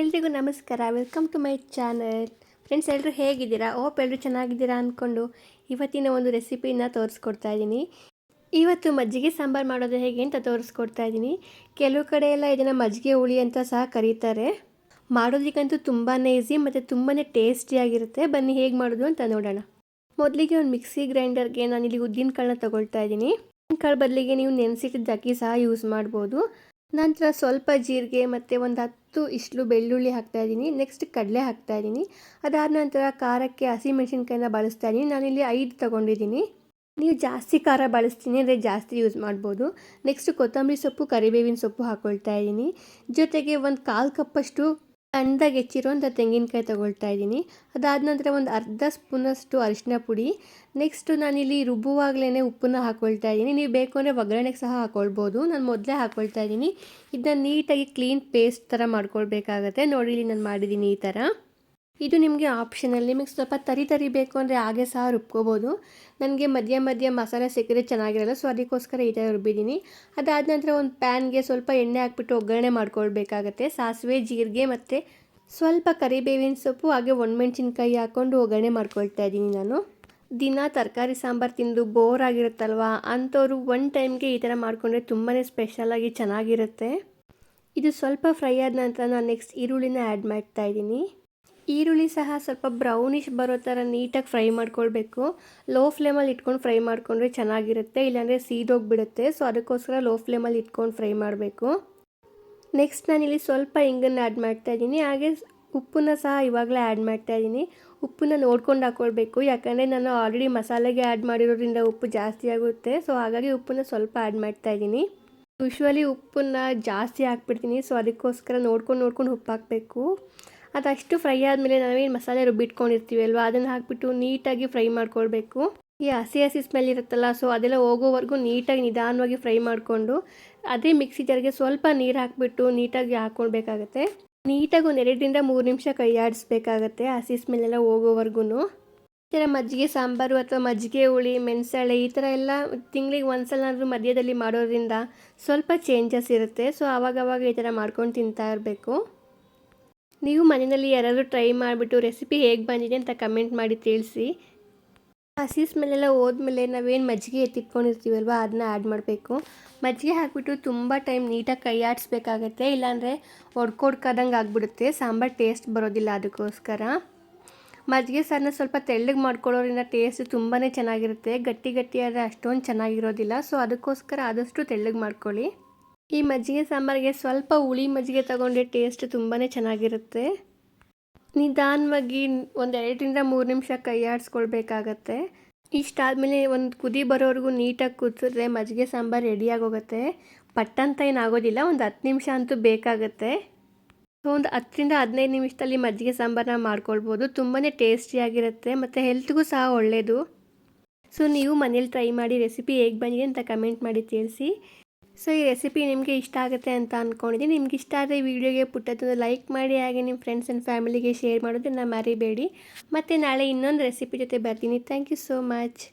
ಎಲ್ರಿಗೂ ನಮಸ್ಕಾರ. Welcome to my channel friends ಎಲ್ಲರೂ ಹೇಗಿದ್ದೀರಾ? ಓಪ್ ಎಲ್ಲರೂ ಚೆನ್ನಾಗಿದ್ದೀರಾ ಅಂದ್ಕೊಂಡು ಇವತ್ತಿನ ಒಂದು ರೆಸಿಪಿನ ತೋರಿಸ್ಕೊಡ್ತಾ ಇದ್ದೀನಿ. ಇವತ್ತು ಮಜ್ಜಿಗೆ ಸಾಂಬಾರು ಮಾಡೋದು ಹೇಗೆ ಅಂತ ತೋರಿಸ್ಕೊಡ್ತಾ ಇದ್ದೀನಿ. ಕೆಲವು ಕಡೆ ಎಲ್ಲ ಇದನ್ನು ಮಜ್ಜಿಗೆ ಹುಳಿ ಅಂತ ಸಹ ಕರೀತಾರೆ. ಮಾಡೋದಕ್ಕಂತೂ ತುಂಬಾ ಈಸಿ ಮತ್ತು ತುಂಬಾ ಟೇಸ್ಟಿಯಾಗಿರುತ್ತೆ ಬನ್ನಿ ಹೇಗೆ ಮಾಡೋದು ಅಂತ ನೋಡೋಣ. ಮೊದಲಿಗೆ ಒಂದು ಮಿಕ್ಸಿ ಗ್ರೈಂಡರ್ಗೆ ನಾನಿಲ್ಲಿ ಉದ್ದಿನ ಕಾಳನ್ನ ತಗೊಳ್ತಾ ಇದ್ದೀನಿ. ಉದ್ದಿನ ಕಾಳು ಬದಲಿಗೆ ನೀವು ನೆನೆಸಿಟ್ಟಿದ್ದ ಅಕ್ಕಿ ಸಹ ಯೂಸ್ ಮಾಡ್ಬೋದು. ನಂತರ ಸ್ವಲ್ಪ ಜೀರಿಗೆ ಮತ್ತು ಒಂದು ಹತ್ತು ಇಷ್ಟು ಬೆಳ್ಳುಳ್ಳಿ ಹಾಕ್ತಾ ಇದ್ದೀನಿ. ನೆಕ್ಸ್ಟ್ ಕಡಲೆ ಹಾಕ್ತಾ ಇದ್ದೀನಿ. ಅದಾದ ನಂತರ ಖಾರಕ್ಕೆ ಹಸಿಮೆಣಸಿನ್ಕಾಯಿನ ಬಳಸ್ತಾ ಇದ್ದೀನಿ. ನಾನಿಲ್ಲಿ ಐದು ತೊಗೊಂಡಿದ್ದೀನಿ. ನೀವು ಜಾಸ್ತಿ ಖಾರ ಬಳಸ್ತೀನಿ ಅಂದರೆ ಜಾಸ್ತಿ ಯೂಸ್ ಮಾಡ್ಬೋದು. ನೆಕ್ಸ್ಟ್ ಕೊತ್ತಂಬರಿ ಸೊಪ್ಪು, ಕರಿಬೇವಿನ ಸೊಪ್ಪು ಹಾಕ್ಕೊಳ್ತಾ ಇದ್ದೀನಿ. ಜೊತೆಗೆ ಒಂದು ಕಾಲು ಕಪ್ಪಷ್ಟು ಸಣ್ಣದಾಗಿ ಹೆಚ್ಚಿರೋಂಥ ತೆಂಗಿನಕಾಯಿ ತೊಗೊಳ್ತಾ ಇದ್ದೀನಿ. ಅದಾದ ನಂತರ ಒಂದು ಅರ್ಧ ಸ್ಪೂನಷ್ಟು ಅರಿಶಿನ ಪುಡಿ. ನೆಕ್ಸ್ಟು ನಾನಿಲ್ಲಿ ರುಬ್ಬುವಾಗಲೇ ಉಪ್ಪನ್ನ ಹಾಕ್ಕೊಳ್ತಾ ಇದ್ದೀನಿ. ನೀವು ಬೇಕು ಅಂದರೆ ಒಗ್ಗರಣೆಗೆ ಸಹ ಹಾಕ್ಕೊಳ್ಬೋದು ನಾನು ಮೊದಲೇ ಹಾಕ್ಕೊಳ್ತಾ ಇದ್ದೀನಿ. ಇದನ್ನ ನೀಟಾಗಿ ಕ್ಲೀನ್ ಪೇಸ್ಟ್ ಥರ ಮಾಡ್ಕೊಳ್ಬೇಕಾಗತ್ತೆ. ನೋಡಿ ಇಲ್ಲಿ ನಾನು ಮಾಡಿದ್ದೀನಿ ಈ ಥರ. ಇದು ನಿಮಗೆ ಆಪ್ಷನಲ್ ನಿಮಗೆ ಸ್ವಲ್ಪ ತರಿ ತರಿ ಬೇಕು ಅಂದರೆ ಹಾಗೆ ಸಹ ರುಬ್ಕೋಬೋದು. ನನಗೆ ಮಧ್ಯ ಮಧ್ಯ ಮಸಾಲೆ ಸಿಕ್ಕಿದ್ರೆ ಚೆನ್ನಾಗಿರಲ್ಲ ಸೊ ಅದಕ್ಕೋಸ್ಕರ ಈ ಥರ ರುಬ್ಬಿದ್ದೀನಿ. ಅದಾದ ನಂತರ ಒಂದು ಪ್ಯಾನ್ಗೆ ಸ್ವಲ್ಪ ಎಣ್ಣೆ ಹಾಕ್ಬಿಟ್ಟು ಒಗ್ಗರಣೆ ಮಾಡ್ಕೊಳ್ಬೇಕಾಗತ್ತೆ. ಸಾಸಿವೆ, ಜೀರಿಗೆ ಮತ್ತು ಸ್ವಲ್ಪ ಕರಿಬೇವಿನ ಸೊಪ್ಪು, ಹಾಗೆ ಒಣಮೆಣ್ಸಿನ್ಕಾಯಿ ಹಾಕ್ಕೊಂಡು ಒಗ್ಗರಣೆ ಮಾಡ್ಕೊಳ್ತಾ ಇದ್ದೀನಿ ನಾನು. ದಿನ ತರಕಾರಿ ಸಾಂಬಾರು ತಿಂದು ಬೋರ್ ಆಗಿರುತ್ತಲ್ವ? ಅಂಥವ್ರು ಒನ್ ಟೈಮ್ಗೆ ಈ ಥರ ಮಾಡಿಕೊಂಡ್ರೆ ತುಂಬಾ ಸ್ಪೆಷಲಾಗಿ ಚೆನ್ನಾಗಿರುತ್ತೆ. ಇದು ಸ್ವಲ್ಪ ಫ್ರೈ ಆದ ನಂತರ ನಾನು ನೆಕ್ಸ್ಟ್ ಈರುಳ್ಳಿನ ಆ್ಯಡ್ ಮಾಡ್ತಾ ಇದ್ದೀನಿ. ಈರುಳ್ಳಿ ಸಹ ಸ್ವಲ್ಪ ಬ್ರೌನಿಶ್ ಬರೋ ಥರ ನೀಟಾಗಿ ಫ್ರೈ ಮಾಡ್ಕೊಳ್ಬೇಕು. ಲೋ ಫ್ಲೇಮಲ್ಲಿ ಇಟ್ಕೊಂಡು ಫ್ರೈ ಮಾಡಿಕೊಂಡ್ರೆ ಚೆನ್ನಾಗಿರುತ್ತೆ, ಇಲ್ಲಾಂದರೆ ಸೀದೋಗಿಬಿಡುತ್ತೆ. ಸೊ ಅದಕ್ಕೋಸ್ಕರ ಲೋ ಫ್ಲೇಮಲ್ಲಿ ಇಟ್ಕೊಂಡು ಫ್ರೈ ಮಾಡಬೇಕು. ನೆಕ್ಸ್ಟ್ ನಾನಿಲ್ಲಿ ಸ್ವಲ್ಪ ಹಿಂಗನ್ನು ಆ್ಯಡ್ ಮಾಡ್ತಾ ಇದ್ದೀನಿ. ಹಾಗೆ ಉಪ್ಪನ್ನ ಸಹ ಇವಾಗಲೇ ಆ್ಯಡ್ ಮಾಡ್ತಾ ಇದ್ದೀನಿ. ಉಪ್ಪನ್ನ ನೋಡ್ಕೊಂಡು ಹಾಕ್ಕೊಳ್ಬೇಕು ಯಾಕಂದರೆ ನಾನು ಆಲ್ರೆಡಿ ಮಸಾಲೆಗೆ ಆ್ಯಡ್ ಮಾಡಿರೋದ್ರಿಂದ ಉಪ್ಪು ಜಾಸ್ತಿ ಆಗುತ್ತೆ. ಸೊ ಹಾಗಾಗಿ ಉಪ್ಪನ್ನ ಸ್ವಲ್ಪ ಆ್ಯಡ್ ಮಾಡ್ತಾ ಇದ್ದೀನಿ. ಯೂಶ್ವಲಿ ಉಪ್ಪನ್ನ ಜಾಸ್ತಿ ಹಾಕ್ಬಿಡ್ತೀನಿ. ಸೊ ಅದಕ್ಕೋಸ್ಕರ ನೋಡ್ಕೊಂಡು ನೋಡ್ಕೊಂಡು ಉಪ್ಪು ಹಾಕಬೇಕು. ಅದಷ್ಟು ಫ್ರೈ ಆದಮೇಲೆ ನಾವೇನು ಮಸಾಲೆ ರುಬ್ಬಿಟ್ಕೊಂಡಿರ್ತೀವಿ ಅಲ್ವಾ? ಅದನ್ನು ಹಾಕ್ಬಿಟ್ಟು ನೀಟಾಗಿ ಫ್ರೈ ಮಾಡ್ಕೊಳ್ಬೇಕು. ಈ ಹಸಿ ಹಸಿ ಸ್ಮೆಲ್ ಇರುತ್ತಲ್ಲ ಸೊ ಅದೆಲ್ಲ ಹೋಗೋವರೆಗೂ ನೀಟಾಗಿ ನಿಧಾನವಾಗಿ ಫ್ರೈ ಮಾಡಿಕೊಂಡು, ಅದೇ ಮಿಕ್ಸಿ ಜಾರಿಗೆ ಸ್ವಲ್ಪ ನೀರು ಹಾಕಿಬಿಟ್ಟು ನೀಟಾಗಿ ಹಾಕ್ಕೊಳ್ಬೇಕಾಗತ್ತೆ ನೀಟಾಗಿ ಒಂದು ಎರಡರಿಂದ ಮೂರು ನಿಮಿಷ ಕೈ ಆಡಿಸ್ಬೇಕಾಗತ್ತೆ ಹಸಿ ಸ್ಮೆಲ್ಲೆಲ್ಲ ಹೋಗೋವರೆಗೂ ಈ ಥರ ಮಜ್ಜಿಗೆ ಸಾಂಬಾರು ಅಥವಾ ಮಜ್ಜಿಗೆ ಹುಳಿ, ಮೆಣಸಳೆ ಈ ಥರ ಎಲ್ಲ ತಿಂಗಳಿಗೆ ಒಂದ್ಸಲ ಮಧ್ಯದಲ್ಲಿ ಮಾಡೋದ್ರಿಂದ ಸ್ವಲ್ಪ ಚೇಂಜಸ್ ಇರುತ್ತೆ. ಸೊ ಆವಾಗವಾಗ ಈ ಥರ ಮಾಡ್ಕೊಂಡು ತಿಂತಾ ಇರಬೇಕು. ನೀವು ಮನೆಯಲ್ಲಿ ಯಾರಾದರೂ ಟ್ರೈ ಮಾಡಿಬಿಟ್ಟು ರೆಸಿಪಿ ಹೇಗೆ ಬಂದಿದೆ ಅಂತ ಕಮೆಂಟ್ ಮಾಡಿ ತಿಳಿಸಿ. ಹಸಿ ಸ್ಮೆಲ್ಲೆಲ್ಲ ಹೋದ್ಮೇಲೆ ನಾವೇನು ಮಜ್ಜಿಗೆ ಎತ್ತಿಟ್ಕೊಂಡಿರ್ತೀವಲ್ವ, ಅದನ್ನ ಆ್ಯಡ್ ಮಾಡಬೇಕು. ಮಜ್ಜಿಗೆ ಹಾಕಿಬಿಟ್ಟು ತುಂಬ ಟೈಮ್ ನೀಟಾಗಿ ಕೈ ಆಡಿಸ್ಬೇಕಾಗತ್ತೆ, ಇಲ್ಲಾಂದರೆ ಒಡ್ಕೊಡ್ಕಾದಂಗೆ ಆಗಿಬಿಡುತ್ತೆ. ಸಾಂಬಾರು ಟೇಸ್ಟ್ ಬರೋದಿಲ್ಲ ಅದಕ್ಕೋಸ್ಕರ. ಮಜ್ಜಿಗೆ ಸಾರನ್ನ ಸ್ವಲ್ಪ ತೆಳ್ಳಗೆ ಮಾಡ್ಕೊಳ್ಳೋದ್ರಿಂದ ಟೇಸ್ಟ್ ತುಂಬಾ ಚೆನ್ನಾಗಿರುತ್ತೆ. ಗಟ್ಟಿ ಗಟ್ಟಿಯಾದರೆ ಅಷ್ಟೊಂದು ಚೆನ್ನಾಗಿರೋದಿಲ್ಲ. ಸೊ ಅದಕ್ಕೋಸ್ಕರ ಆದಷ್ಟು ತೆಳ್ಳಗೆ ಮಾಡ್ಕೊಳ್ಳಿ. ಈ ಮಜ್ಜಿಗೆ ಸಾಂಬಾರಿಗೆ ಸ್ವಲ್ಪ ಹುಳಿ ಮಜ್ಜಿಗೆ ತಗೊಂಡೆ ಟೇಸ್ಟ್ ತುಂಬಾ ಚೆನ್ನಾಗಿರುತ್ತೆ. ನಿಧಾನವಾಗಿ ಒಂದು ಎರಡರಿಂದ ಮೂರು ನಿಮಿಷ ಕೈ ಆಡಿಸ್ಕೊಳ್ಬೇಕಾಗತ್ತೆ. ಇಷ್ಟಾದಮೇಲೆ ಒಂದು ಕುದಿ ಬರೋವರೆಗೂ ನೀಟಾಗಿ ಕುದಿಸಿದ್ರೆ ಮಜ್ಜಿಗೆ ಸಾಂಬಾರು ರೆಡಿಯಾಗೋಗುತ್ತೆ ಪಟ್ಟಂತ ಏನಾಗೋದಿಲ್ಲ, ಒಂದು ಹತ್ತು ನಿಮಿಷ ಅಂತೂ ಬೇಕಾಗತ್ತೆ. ಸೊ, ಒಂದು ಹತ್ತರಿಂದ ಹದಿನೈದು ನಿಮಿಷದಲ್ಲಿ ಮಜ್ಜಿಗೆ ಸಾಂಬಾರನ್ನ ಮಾಡ್ಕೊಳ್ಬೋದು. ತುಂಬಾ ಟೇಸ್ಟಿಯಾಗಿರುತ್ತೆ ಮತ್ತು ಹೆಲ್ತ್ಗೂ ಸಹ ಒಳ್ಳೆಯದು ಸೊ, ನೀವು ಮನೇಲಿ ಟ್ರೈ ಮಾಡಿ ರೆಸಿಪಿ ಹೇಗೆ ಬಂದಿದೆ ಅಂತ ಕಮೆಂಟ್ ಮಾಡಿ ತಿಳಿಸಿ. ಸೊ, ಈ ರೆಸಿಪಿ ನಿಮಗೆ ಇಷ್ಟ ಆಗುತ್ತೆ ಅಂತ ಅಂದ್ಕೊಂಡಿದ್ದೀನಿ ನಿಮ್ಗೆ ಇಷ್ಟ ಆದರೆ ಈ ವಿಡಿಯೋಗೆ ಪುಟ್ಟದೊಂದು ಲೈಕ್ ಮಾಡಿ, ಹಾಗೆ ನಿಮ್ಮ ಫ್ರೆಂಡ್ಸ್ ಆ್ಯಂಡ್ ಫ್ಯಾಮಿಲಿಗೆ ಶೇರ್ ಮಾಡೋದನ್ನು ಮರಿಬೇಡಿ. ಮತ್ತು ನಾಳೆ ಇನ್ನೊಂದು ರೆಸಿಪಿ ಜೊತೆ ಬರ್ತೀನಿ. Thank you so much